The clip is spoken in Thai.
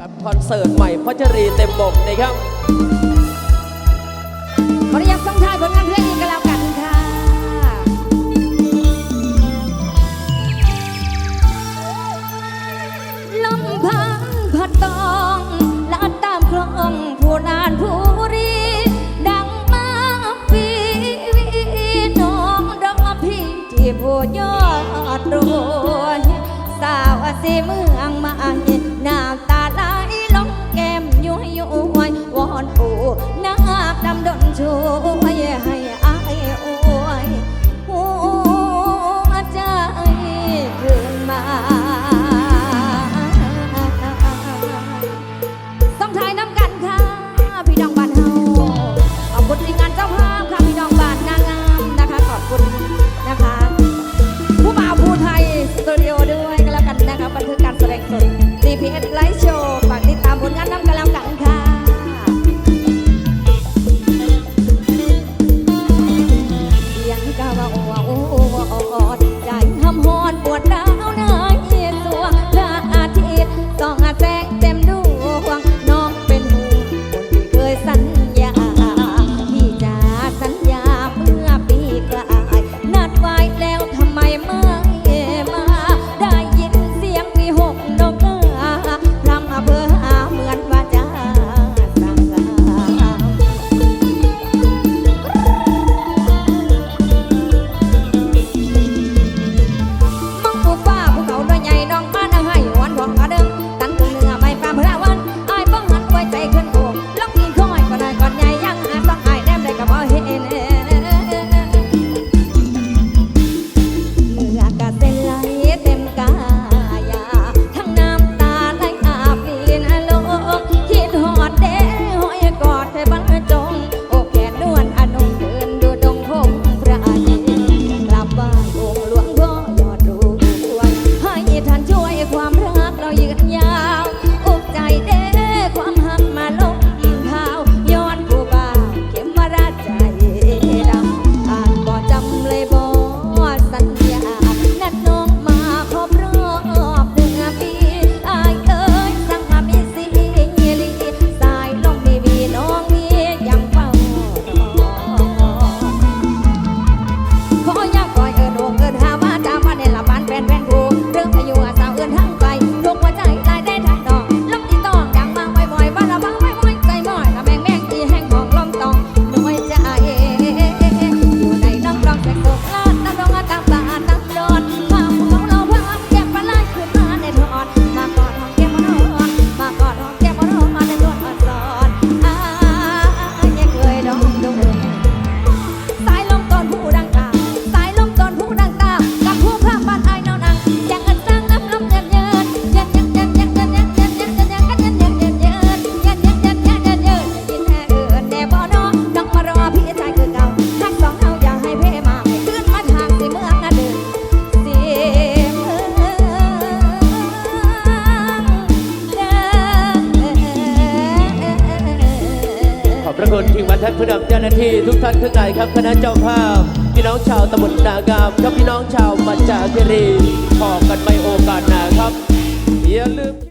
กับคอนเสิร์ตใหม่พัชรีเต็มบกนะครับขออนุญาตส่งท้ายผลงานเพลงนีกันแล้วกันค่ะลำพังพัดตองลัดตามคลองผู้นานผู้รีดังมาปีวีน้องดอกพี่ที่ผู้ยอดรวยสาวอาเมืองมา Yeah, look.